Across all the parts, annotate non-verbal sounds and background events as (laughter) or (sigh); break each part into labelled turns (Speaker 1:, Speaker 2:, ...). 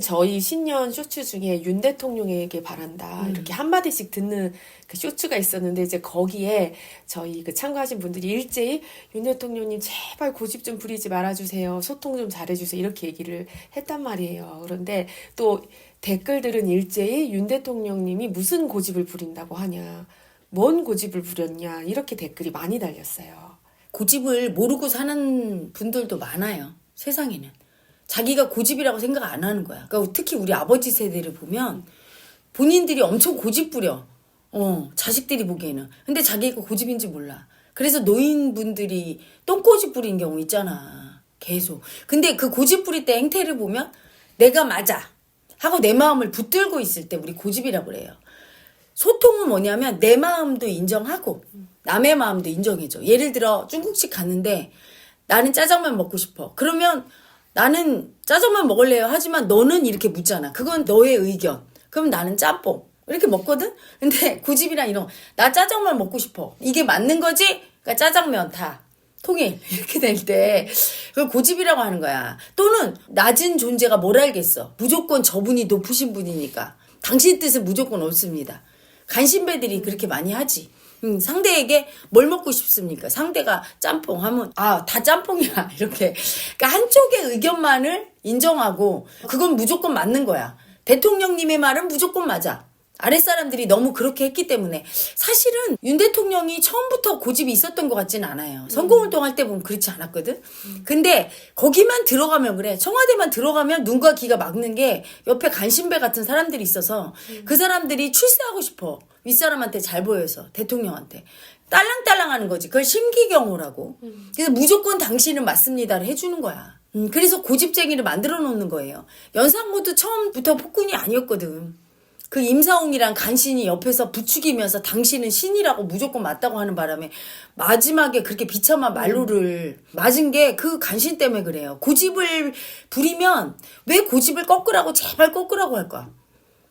Speaker 1: 저희 신년 쇼츠 중에 윤 대통령에게 바란다
Speaker 2: 음.
Speaker 1: 이렇게 한 마디씩 듣는 그 쇼츠가 있었는데 이제 거기에 저희 그 참가하신 분들이 일제히 윤 대통령님 제발 고집 좀 부리지 말아주세요 소통 좀 잘해주세요 이렇게 얘기를 했단 말이에요 그런데 또 댓글들은 일제히 윤 대통령님이 무슨 고집을 부린다고 하냐 뭔 고집을 부렸냐 이렇게 댓글이 많이 달렸어요
Speaker 2: 고집을 모르고 사는 분들도 많아요. 세상에는. 자기가 고집이라고 생각 안 하는 거야. 그러니까 특히 우리 아버지 세대를 보면 본인들이 엄청 고집 부려. 어, 자식들이 보기에는. 근데 자기가 고집인지 몰라. 그래서 노인분들이 똥꼬집 부린 경우 있잖아. 계속. 근데 그 고집 부릴 때 행태를 보면 내가 맞아. 하고 내 마음을 붙들고 있을 때 우리 고집이라고 그래요. 소통은 뭐냐면 내 마음도 인정하고 남의 마음도 인정해줘. 예를 들어 중국집 갔는데 나는 짜장면 먹고 싶어. 그러면 나는 짜장면 먹을래요. 하지만 너는 이렇게 묻잖아. 그건 너의 의견. 그럼 나는 짬뽕. 이렇게 먹거든? 근데 (laughs) 고집이랑 이런 거, 나 짜장면 먹고 싶어. 이게 맞는 거지? 그러니까 짜장면 다. 통일 (laughs) 이렇게 될 때 그걸 고집이라고 하는 거야. 또는 낮은 존재가 뭘 알겠어. 무조건 저분이 높으신 분이니까 당신 뜻은 무조건 없습니다. 간신배들이 그렇게 많이 하지. 음, 상대에게 뭘 먹고 싶습니까? 상대가 짬뽕 하면 아 다 짬뽕이야 (laughs) 이렇게. 그러니까 한쪽의 의견만을 인정하고 그건 무조건 맞는 거야. 대통령님의 말은 무조건 맞아. 아랫사람들이 너무 그렇게 했기 때문에 사실은 윤 대통령이 처음부터 고집이 있었던 것 같지는 않아요. 선거운동 할 때 보면 그렇지 않았거든. 근데 거기만 들어가면 그래. 청와대만 들어가면 눈과 귀가 막는 게 옆에 간신배 같은 사람들이 있어서 그 사람들이 출세하고 싶어. 윗사람한테 잘 보여서 대통령한테. 딸랑딸랑 하는 거지. 그걸 심기경호라고. 그래서 무조건 당신은 맞습니다를 해주는 거야. 음, 그래서 고집쟁이를 만들어 놓는 거예요. 연상모도 처음부터 폭군이 아니었거든. 그 임사홍이랑 간신이 옆에서 부추기면서 당신은 신이라고 무조건 맞다고 하는 바람에 마지막에 그렇게 비참한 말로를 맞은 게 그 간신 때문에 그래요. 고집을 부리면 왜 고집을 꺾으라고 제발 꺾으라고 할까?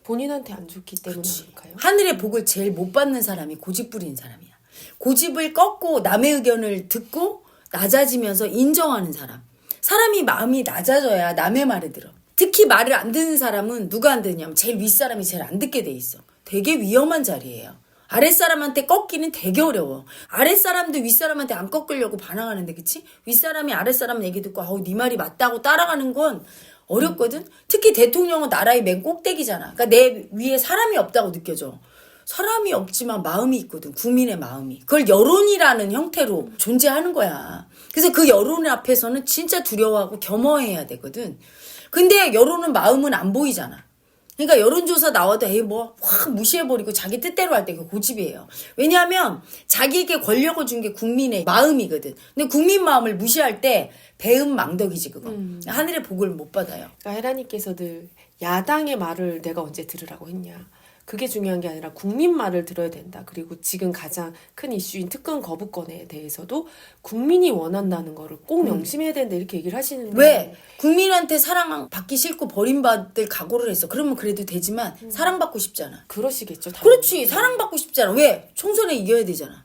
Speaker 1: 본인한테 안 좋기 때문에 아닐까요?
Speaker 2: 하늘의 복을 제일 못 받는 사람이 고집 부리는 사람이야. 고집을 꺾고 남의 의견을 듣고 낮아지면서 인정하는 사람. 사람이 마음이 낮아져야 남의 말을 들어. 특히 말을 안 듣는 사람은 누가 안 듣냐면 제일 윗사람이 제일 안 듣게 돼 있어. 되게 위험한 자리예요. 아랫사람한테 꺾기는 되게 어려워. 아랫사람도 윗사람한테 안 꺾으려고 반항하는데 그치? 윗사람이 아랫사람 얘기 듣고 아우 네 말이 맞다고 따라가는 건 어렵거든? 특히 대통령은 나라의 맨 꼭대기잖아. 그러니까 내 위에 사람이 없다고 느껴져. 사람이 없지만 마음이 있거든. 국민의 마음이. 그걸 여론이라는 형태로 존재하는 거야. 그래서 그 여론 앞에서는 진짜 두려워하고 겸허해야 되거든. 근데 여론은 마음은 안 보이잖아. 그러니까 여론조사 나와도 에이 뭐 확 무시해버리고 자기 뜻대로 할 때 그 고집이에요. 왜냐하면 자기에게 권력을 준 게 국민의 마음이거든. 근데 국민 마음을 무시할 때 배은 망덕이지 그거. 하늘의 복을 못 받아요.
Speaker 1: 그러니까 헤라님께서 늘 야당의 말을 내가 언제 들으라고 했냐. 그게 중요한 게 아니라 국민 말을 들어야 된다. 그리고 지금 가장 큰 이슈인 특권 거부권에 대해서도 국민이 원한다는 거를 꼭 명심해야 된다. 이렇게 얘기를 하시는데
Speaker 2: 왜? 국민한테 사랑받기 싫고 버림받을 각오를 했어. 그러면 그래도 되지만 사랑받고 싶잖아.
Speaker 1: 그러시겠죠.
Speaker 2: 그렇지. 사랑받고 싶잖아. 왜? 총선에 이겨야 되잖아.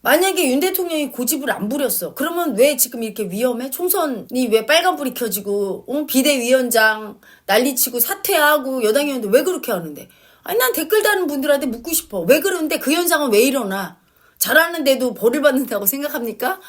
Speaker 2: 만약에 윤 대통령이 고집을 안 부렸어. 그러면 왜 지금 이렇게 위험해? 총선이 왜 빨간불이 켜지고, 어? 비대위원장 난리치고 사퇴하고 여당 의원들 왜 그렇게 하는데? 아니, 난 댓글 다는 분들한테 묻고 싶어. 왜 그러는데 그 현상은 왜 일어나? 잘하는데도 벌을 받는다고 생각합니까?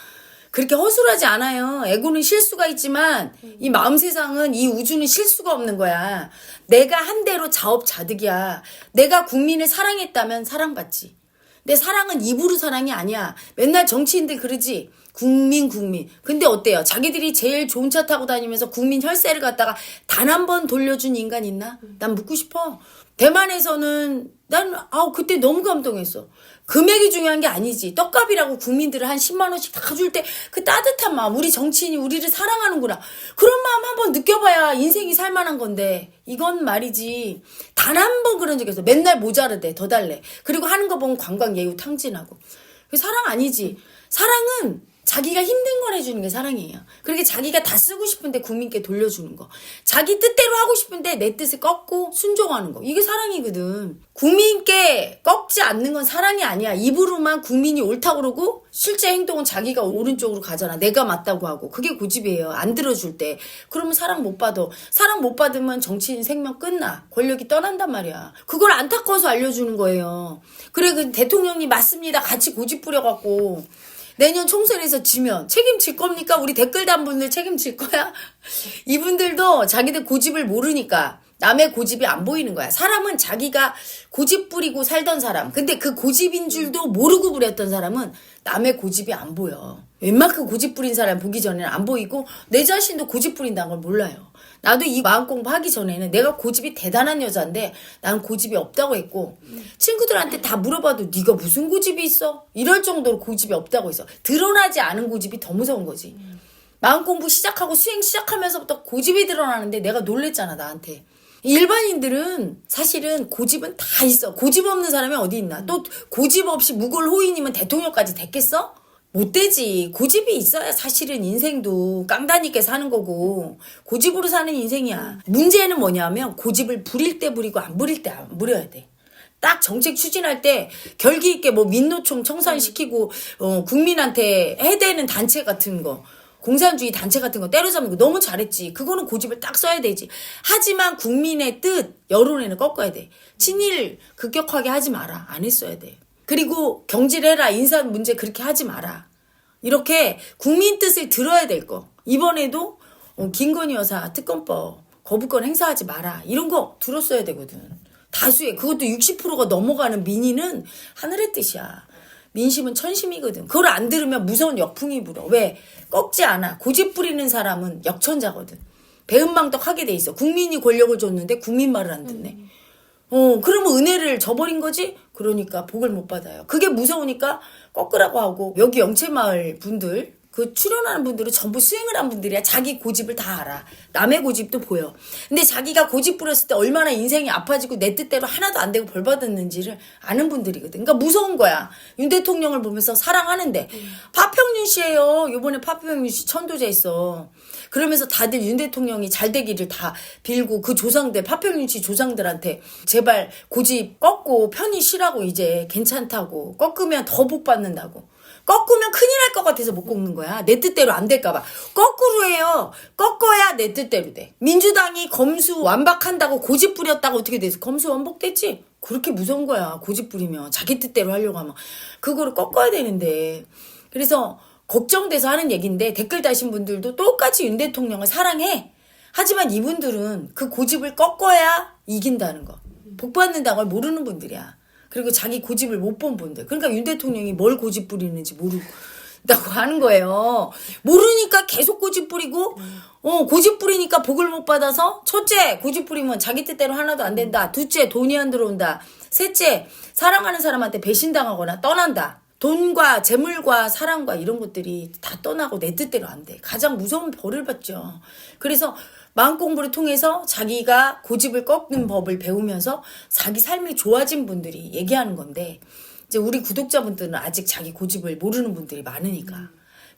Speaker 2: 그렇게 허술하지 않아요. 에고는 실수가 있지만 이 마음 세상은 이 우주는 실수가 없는 거야. 내가 한 대로 자업자득이야. 내가 국민을 사랑했다면 사랑받지. 내 사랑은 입으로 사랑이 아니야. 맨날 정치인들 그러지. 국민 국민. 근데 어때요? 자기들이 제일 좋은 차 타고 다니면서 국민 혈세를 갖다가 단 한 번 돌려준 인간 있나? 난 묻고 싶어. 대만에서는 난 아우 그때 너무 감동했어. 금액이 중요한 게 아니지. 떡값이라고 국민들을 한 10만 원씩 다 줄 때 그 따뜻한 마음, 우리 정치인이 우리를 사랑하는구나. 그런 마음 한번 느껴봐야 인생이 살만한 건데 이건 말이지. 단 한 번 그런 적이 없어. 맨날 모자르대, 더 달래. 그리고 하는 거 보면 관광 예우 탕진하고. 그 사랑 아니지. 사랑은 자기가 힘든 걸 해주는 게 사랑이에요. 그렇게 자기가 다 쓰고 싶은데 국민께 돌려주는 거. 자기 뜻대로 하고 싶은데 내 뜻을 꺾고 순종하는 거. 이게 사랑이거든. 국민께 꺾지 않는 건 사랑이 아니야. 입으로만 국민이 옳다고 그러고 실제 행동은 자기가 오른쪽으로 가잖아. 내가 맞다고 하고. 그게 고집이에요. 안 들어줄 때. 그러면 사랑 못 받아. 사랑 못 받으면 정치인 생명 끝나. 권력이 떠난단 말이야. 그걸 안타까워서 알려주는 거예요. 그래, 그 대통령님 맞습니다. 같이 고집 부려갖고. 내년 총선에서 지면 책임질 겁니까? 우리 댓글 단 분들 책임질 거야? (laughs) 이분들도 자기들 고집을 모르니까 남의 고집이 안 보이는 거야. 사람은 자기가 고집 부리고 살던 사람. 근데 그 고집인 줄도 모르고 부렸던 사람은 남의 고집이 안 보여. 웬만큼 고집 부린 사람 보기 전에는 안 보이고 내 자신도 고집 부린다는 걸 몰라요. 나도 이 마음 공부하기 전에는 내가 고집이 대단한 여자인데 난 고집이 없다고 했고 친구들한테 다 물어봐도 네가 무슨 고집이 있어? 이럴 정도로 고집이 없다고 했어. 드러나지 않은 고집이 더 무서운 거지. 마음 공부 시작하고 수행 시작하면서부터 고집이 드러나는데 내가 놀랬잖아 나한테. 일반인들은 사실은 고집은 다 있어. 고집 없는 사람이 어디 있나? 또 고집 없이 무골 호인이면 대통령까지 됐겠어? 못 되지. 고집이 있어야 사실은 인생도 깡다니 게 사는 거고 고집으로 사는 인생이야. 문제는 뭐냐면 고집을 부릴 때 부리고 안 부릴 때 안 부려야 돼. 딱 정책 추진할 때 결기 있게 뭐 민노총 청산시키고 어, 국민한테 해대는 단체 같은 거 공산주의 단체 같은 거 때려잡는 거 너무 잘했지. 그거는 고집을 딱 써야 되지. 하지만 국민의 뜻 여론에는 꺾어야 돼. 친일 급격하게 하지 마라. 안 했어야 돼. 그리고 경질해라. 인사 문제 그렇게 하지 마라. 이렇게 국민 뜻을 들어야 될 거. 이번에도 어, 김건희 여사 특검법 거부권 행사하지 마라. 이런 거 들었어야 되거든. 다수의 그것도 60%가 넘어가는 민의는 하늘의 뜻이야. 민심은 천심이거든. 그걸 안 들으면 무서운 역풍이 불어. 왜? 꺾지 않아. 고집 부리는 사람은 역천자거든. 배은망덕 하게 돼 있어. 국민이 권력을 줬는데 국민 말을 안 듣네. 어, 그러면 은혜를 저버린 거지? 그러니까 복을 못 받아요. 그게 무서우니까 꺾으라고 하고, 여기 영채마을 분들, 그 출연하는 분들은 전부 수행을 한 분들이야. 자기 고집을 다 알아. 남의 고집도 보여. 근데 자기가 고집 부렸을 때 얼마나 인생이 아파지고 내 뜻대로 하나도 안 되고 벌 받았는지를 아는 분들이거든. 그러니까 무서운 거야. 윤 대통령을 보면서 사랑하는데. 파평윤 씨예요. 요번에 파평윤 씨 천도제 있어. 그러면서 다들 윤 대통령이 잘 되기를 다 빌고 그 조상들 파평윤 씨 조상들한테 제발 고집 꺾고 편히 쉬라고 이제 괜찮다고 꺾으면 더 복 받는다고 꺾으면 큰일 날 것 같아서 못 꺾는 거야. 내 뜻대로 안 될까봐. 거꾸로 해요. 꺾어야 내 뜻대로 돼. 민주당이 검수 완박한다고 고집 부렸다고 어떻게 돼서 검수 완복됐지? 그렇게 무서운 거야. 고집 부리면 자기 뜻대로 하려고 하면. 그거를 꺾어야 되는데. 그래서 걱정돼서 하는 얘기인데 댓글 다신 분들도 똑같이 윤 대통령을 사랑해. 하지만 이분들은 그 고집을 꺾어야 이긴다는 거. 복 받는다는 걸 모르는 분들이야. 그리고 자기 고집을 못 본 분들. 그러니까 윤 대통령이 뭘 고집 부리는지 모른다고 (laughs) 하는 거예요. 모르니까 계속 고집 부리고, 어, 고집 부리니까 복을 못 받아서, 첫째, 고집 부리면 자기 뜻대로 하나도 안 된다. 둘째, 돈이 안 들어온다. 셋째, 사랑하는 사람한테 배신당하거나 떠난다. 돈과 재물과 사랑과 이런 것들이 다 떠나고 내 뜻대로 안 돼. 가장 무서운 벌을 받죠. 그래서 마음 공부를 통해서 자기가 고집을 꺾는 법을 배우면서 자기 삶이 좋아진 분들이 얘기하는 건데 이제 우리 구독자분들은 아직 자기 고집을 모르는 분들이 많으니까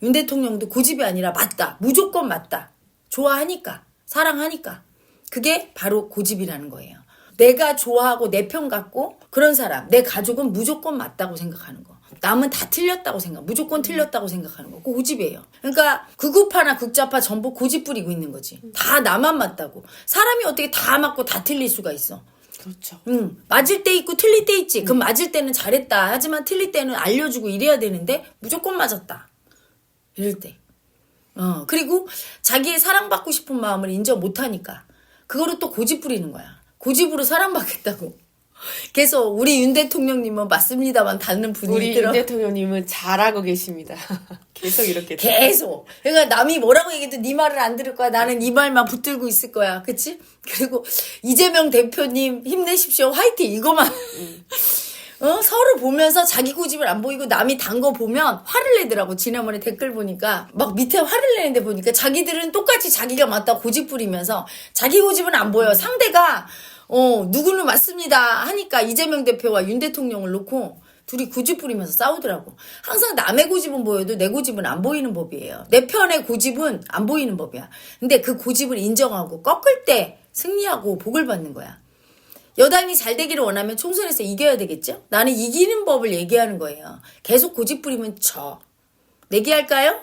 Speaker 2: 윤 대통령도 고집이 아니라 맞다. 무조건 맞다. 좋아하니까. 사랑하니까. 그게 바로 고집이라는 거예요. 내가 좋아하고 내 편 같고 그런 사람, 내 가족은 무조건 맞다고 생각하는 거. 남은 다 틀렸다고 생각, 무조건 틀렸다고 생각하는 거. 그 고집이에요. 그러니까 극우파나 극좌파 전부 고집 부리고 있는 거지. 다 나만 맞다고. 사람이 어떻게 다 맞고 다 틀릴 수가 있어.
Speaker 1: 그렇죠.
Speaker 2: 응, 맞을 때 있고 틀릴 때 있지. 그럼 맞을 때는 잘했다. 하지만 틀릴 때는 알려주고 이래야 되는데 무조건 맞았다. 이럴 때. 어, 그리고 자기의 사랑받고 싶은 마음을 인정 못하니까 그거를 또 고집 부리는 거야. 고집으로 사랑받겠다고. 계속 우리 윤 대통령님은 맞습니다만 닿는 분이
Speaker 1: 우리. 윤 대통령님은 잘하고 계십니다. (laughs) 계속 이렇게.
Speaker 2: 계속. 그러니까 남이 뭐라고 얘기해도 네 말을 안 들을 거야. 나는 이 말만 붙들고 있을 거야. 그치? 그리고 이재명 대표님 힘내십시오. 화이팅. 이거만. (laughs) 어? 서로 보면서 자기 고집을 안 보이고 남이 단 거 보면 화를 내더라고. 지난번에 댓글 보니까 막 밑에 화를 내는데 보니까 자기들은 똑같이 자기가 맞다 고집 부리면서 자기 고집은 안 보여. 상대가 어, 누구는 맞습니다 하니까 이재명 대표와 윤 대통령을 놓고 둘이 고집 부리면서 싸우더라고. 항상 남의 고집은 보여도 내 고집은 안 보이는 법이에요. 내 편의 고집은 안 보이는 법이야. 근데 그 고집을 인정하고 꺾을 때 승리하고 복을 받는 거야. 여당이 잘 되기를 원하면 총선에서 이겨야 되겠죠? 나는 이기는 법을 얘기하는 거예요. 계속 고집 부리면 져. 내기할까요?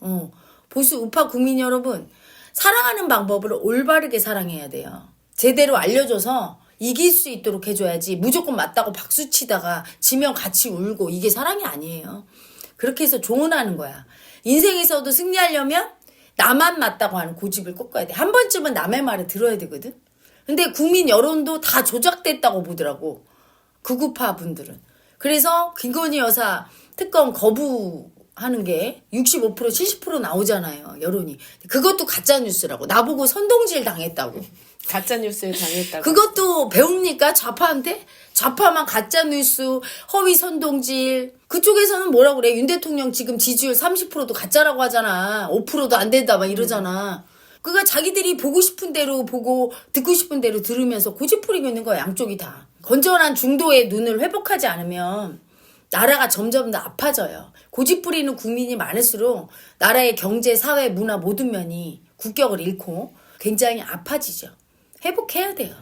Speaker 2: 어. 보수 우파 국민 여러분, 사랑하는 방법을 올바르게 사랑해야 돼요. 제대로 알려줘서 이길 수 있도록 해줘야지 무조건 맞다고 박수 치다가 지면 같이 울고 이게 사랑이 아니에요. 그렇게 해서 조언하는 거야. 인생에서도 승리하려면 나만 맞다고 하는 고집을 꺾어야 돼. 한 번쯤은 남의 말을 들어야 되거든. 근데 국민 여론도 다 조작됐다고 보더라고. 극우파 분들은. 그래서 김건희 여사 특검 거부 하는 게 65% 70% 나오잖아요. 여론이. 그것도 가짜 뉴스라고. 나보고 선동질 당했다고.
Speaker 1: 가짜 뉴스에 당했다고.
Speaker 2: 그것도 배웁니까? 좌파한테? 좌파만 가짜 뉴스, 허위 선동질. 그쪽에서는 뭐라고 그래? 윤 대통령 지금 지지율 30%도 가짜라고 하잖아. 5%도 안 된다 막 이러잖아. 그가 자기들이 보고 싶은 대로 보고 듣고 싶은 대로 들으면서 고집 부리고 있는 거야, 양쪽이 다. 건전한 중도의 눈을 회복하지 않으면 나라가 점점 더 아파져요. 고집 부리는 국민이 많을수록 나라의 경제, 사회, 문화 모든 면이 국격을 잃고 굉장히 아파지죠. 회복해야 돼요.